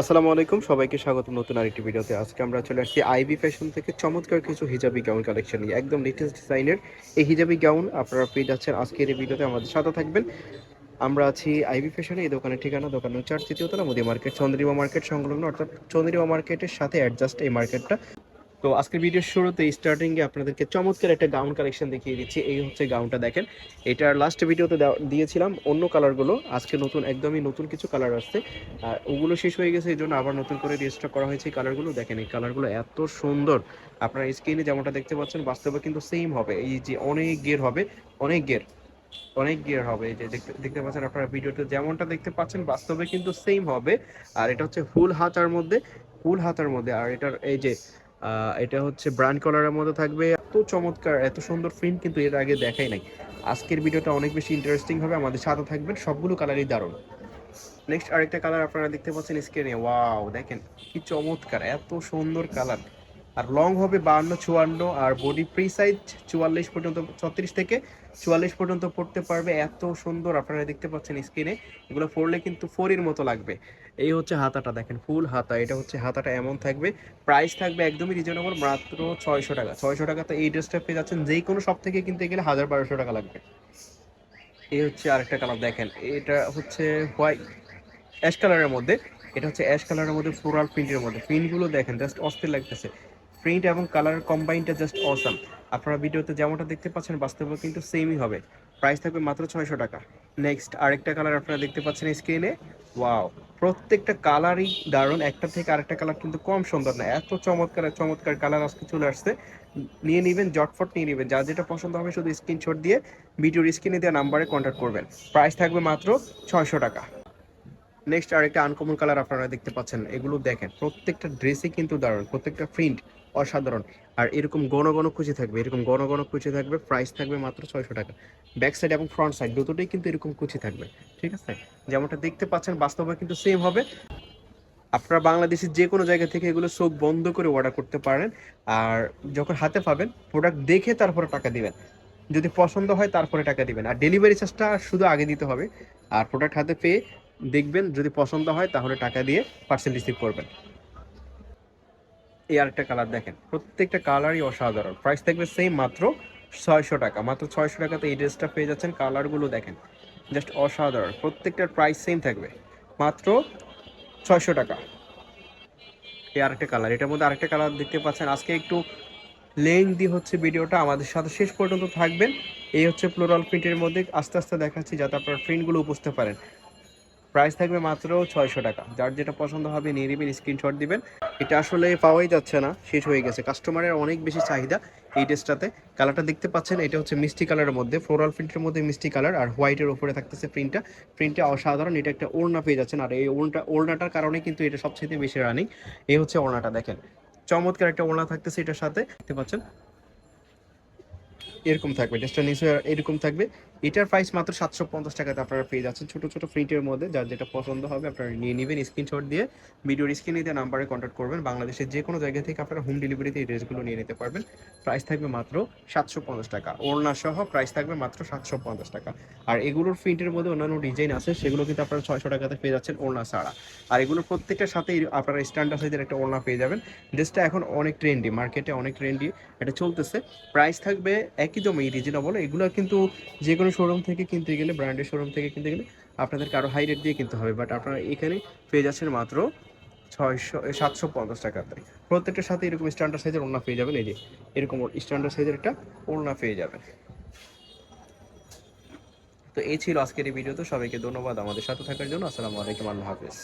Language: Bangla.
আসসালামু আলাইকুম, সবাইকে স্বাগত নতুন আরেকটি ভিডিওতে। আজকে আমরা চলে আসছি আইবি ফ্যাশন থেকে চমৎকার কিছু হিজাবি গাউন কালেকশন নিয়ে। একদম লেটেস্ট ডিজাইনের এই হিজাবি গাউন আপনারা পেয়ে যাচ্ছেন আজকের এই ভিডিওতে। আমাদের সাথে থাকবেন। আমরা আছি আইবি ফ্যাশনে এই দোকানের ঠিকানা, দোকানের চার তৃতীয়তলা মোদি মার্কেট, চন্দ্রিমা মার্কেট সংলগ্ন, অর্থাৎ চন্দ্রিমা মার্কেটের সাথে অ্যাডজাস্ট এই মার্কেটটা। তো আজকের ভিডিওর শুরুতে স্টার্টিংয়ে আপনাদেরকে চমৎকার একটা গাউন কালেকশন দেখিয়ে দিচ্ছি। এই হচ্ছে গাউনটা দেখেন। এটার লাস্ট ভিডিওতে দিয়েছিলাম অন্য কালারগুলো আজকে নতুন, একদমই নতুন কিছু কালার আসছে। আর ওগুলো শেষ হয়ে গেছে, এই জন্য আবার নতুন করে রেজিস্টার করা হয়েছে এই কালারগুলো দেখেন, এই কালারগুলো এত সুন্দর। আপনার স্ক্রিনে যেমনটা দেখতে পাচ্ছেন, বাস্তবে কিন্তু সেম হবে। এই যে অনেক গিয়ার হবে, অনেক গিয়ার অনেক গিয়ার হবে। এই যে দেখতে দেখতে পাচ্ছেন আপনারা ভিডিওতে যেমনটা দেখতে পাচ্ছেন, বাস্তবে কিন্তু সেম হবে। আর এটা হচ্ছে ফুল হাতার মধ্যে, ফুল হাতার মধ্যে। আর এটার এই যে এটা হচ্ছে ব্রান্ড কলারের মধ্যে থাকবে। এত চমৎকার, এত সুন্দর প্রিন্ট কিন্তু এর আগে দেখাই নাই। আজকের ভিডিওটা অনেক বেশি ইন্টারেস্টিং হবে, আমাদের সাথে থাকবেন, সবগুলো কালারই দারুণ। নেক্সট আরেকটা কালার আপনারা দেখতে পাচ্ছেন স্ক্রিনে ওয়াও দেখেন কি চমৎকার, এত সুন্দর কালার আর লং হবে বাহান্ন, চুয়ান্ন, আর বডি ফ্রি সাইজ চুয়াল্লিশ পর্যন্ত, ছত্রিশ থেকে চুয়াল্লিশ পর্যন্ত পড়তে পারবে। এত সুন্দর আপনারা দেখতে পাচ্ছেন স্ক্রিনে এগুলো পড়লে কিন্তু ফোরির মতো লাগবে। এই হচ্ছে হাতাটা, দেখেন ফুল হাতা। এটা হচ্ছে হাতাটা এমন থাকবে। প্রাইস থাকবে একদমই রিজনেবল মাত্র ছয়শো টাকা। ছয়শো টাকাতে এই ড্রেসটা পেয়ে যাচ্ছেন। যেই কোনো সব থেকে কিনতে গেলে হাজার বারোশো টাকা লাগবে। এই হচ্ছে আরেকটা কালার দেখেন। এটা হচ্ছে হোয়াইট অ্যাশ কালারের মধ্যে। এটা হচ্ছে অ্যাশ কালারের মধ্যে ফ্লোরাল প্রিন্টের মধ্যে। প্রিন্টগুলো দেখেন জাস্ট অস্থির লাগতেছে। প্রিন্ট এবং কালার কম্বাইনটা জাস্ট অসাম আপনারা ভিডিওতে যেমনটা দেখতে পাচ্ছেন বাস্তবে কিন্তু সেমই হবে। প্রাইস থাকবে মাত্র ছয়শো টাকা। নেক্সট আরেকটা কালার আপনারা দেখতে পাচ্ছেন স্ক্রিনে ওয়াও প্রত্যেকটা কালারই দারুণ। একটা থেকে আরেকটা কালার কিন্তু কম সুন্দর না। এত চমৎকার চমৎকার কালার আজকে চলে আসছে। নিয়ে নেবেন, জটফট নিয়ে নেবেন। যার যেটা পছন্দ হবে শুধু স্ক্রিনশট দিয়ে ভিডিওর স্ক্রিনে দেওয়া নাম্বারে কন্ট্যাক্ট করবেন। প্রাইস থাকবে মাত্র ছয়শো টাকা। নেক্সট আরেকটা আনকমন কালার আপনারা দেখতে পাচ্ছেন, এগুলো দেখেন, প্রত্যেকটা ড্রেসই কিন্তু দারুণ, প্রত্যেকটা প্রিন্ট অসাধারণ। আর এরকম ঘন ঘন কুচি থাকবে, এরকম ঘন ঘন কুচি থাকবে প্রাইস থাকবে মাত্র ছয়শো টাকা। ব্যাক সাইড এবং ফ্রন্ট সাইড দুটোটাই কিন্তু এরকম কুচি থাকবে, ঠিক আছে? যেমনটা দেখতে পাচ্ছেন, বাস্তবে কিন্তু সেম হবে। আপনারা বাংলাদেশের যে কোনো জায়গা থেকে এগুলো চোখ বন্ধ করে অর্ডার করতে পারেন, আর যখন হাতে পাবেন প্রোডাক্ট দেখে তারপরে টাকা দিবেন। যদি পছন্দ হয়, তারপরে টাকা দিবেন। আর ডেলিভারি চার্জটা শুধু আগে দিতে হবে। আর প্রোডাক্ট হাতে পেয়ে দেখবেন, যদি পছন্দ হয়, তাহলে টাকা দিয়ে পার্সেল রিসিভ করবেন। এই আরেকটা কালার দেখেন, প্রত্যেকটা কালারই অসাধারণ। প্রাইস থাকবে সেম মাত্র ছয়শো টাকা। মাত্র ছয়শো টাকাতে এই ড্রেসটা পেয়ে যাচ্ছেন কালারগুলো দেখেন জাস্ট অসাধারণ। প্রত্যেকটার প্রাইস সেম থাকবে, মাত্র ছয়শো টাকা। এই আরেকটা কালার এটার মধ্যে আরেকটা কালার দেখতে পাচ্ছেন। আজকে একটু লেংদি হচ্ছে ভিডিওটা, আমাদের সাথে শেষ পর্যন্ত থাকবেন। এই হচ্ছে ফ্লোরাল প্রিন্টের মধ্যে আস্তে আস্তে দেখাচ্ছি, যাতে আপনারা প্রিন্টগুলো বুঝতে পারেন। প্রাইস থাকবে মাত্র ছয়শো টাকা। যার যেটা পছন্দ হবে নিয়ে নেবেন স্ক্রিনশট দিবেন। এটা আসলে পাওয়াই যাচ্ছে না, শেষ হয়ে গেছে। কাস্টমারের অনেক বেশি চাহিদা এই ড্রেসটাতে কালারটা দেখতে পাচ্ছেন, এটা হচ্ছে মিষ্টি কালারের মধ্যে। ফ্লোরাল প্রিন্টের মধ্যে মিষ্টি কালার আর হোয়াইটের উপরে থাকতেছে প্রিন্টটা প্রিন্টটা অসাধারণ, এটা একটা ওড়না পেয়ে যাচ্ছেন। আর এই ওড়নাটা, ওড়নাটার কারণে কিন্তু এটা সবচেয়ে বেশি রানিং এই হচ্ছে ওড়নাটা, দেখেন। চমৎকার একটা ওড়না থাকতেছে এটার সাথে। দেখতে পাচ্ছেন? এরকম থাকবে ড্রেসটা নিচে এরকম থাকবে। এটার প্রাইস মাত্র সাতশো পঞ্চাশ টাকাতে আপনারা পেয়ে যাচ্ছেন। ছোট ছোট প্রিন্টের মধ্যে, যার যেটা পছন্দ হবে, আপনারা নিয়ে নেবেন স্ক্রিনশট দিয়ে। ভিডিওর স্ক্রিনে দিয়ে নাম্বারে কন্ট্যাক্ট করবেন, বাংলাদেশের যে কোনো জায়গা থেকে আপনারা হোম ডেলিভারিতে এই ড্রেসগুলো নিয়ে নিতে পারবেন। প্রাইস থাকবে মাত্র সাতশো পঞ্চাশ টাকা। ওড়না সহ প্রাইস থাকবে মাত্র সাতশো পঞ্চাশ টাকা। আর এগুলোর প্রিন্টের মধ্যে অন্যান্য ডিজাইন আছে, সেগুলো কিন্তু আপনারা ছয়শো টাকাতে পেয়ে যাচ্ছেন ওড়না ছাড়া। আর এগুলোর প্রত্যেকটার সাথেই আপনারা স্ট্যান্ডার্ড সাইজের একটা ওড়না পেয়ে যাবেন। ড্রেসটা এখন অনেক ট্রেন্ডি মার্কেটে অনেক ট্রেন্ডি এটা চলতেছে। প্রাইস থাকবে একই জমে রিজনেবল এগুলো কিন্তু যে কোনো শোরুম থেকে কিনতে গেলে ব্র্যান্ডের শোরুম থেকে কিনতে গেলে আপনাদেরকে আরও হাই রেট দিয়ে কিনতে হবে। বাট আপনারা এখানে পেয়ে যাচ্ছেন মাত্র ছয়শো সাতশো পঞ্চাশ টাকাতে প্রত্যেকটার সাথে এরকম স্ট্যান্ডার্ড সাইজের ওড়না পেয়ে যাবেন। এই যে, এরকম স্ট্যান্ডার্ড সাইজের একটা ওড়না পেয়ে যাবেন। তো এই ছিল আজকের এই ভিডিও তো। সবাইকে ধন্যবাদ আমাদের সাথে থাকার জন্য। আসসালামু আলাইকুম, আল্লাহ হাফিজ।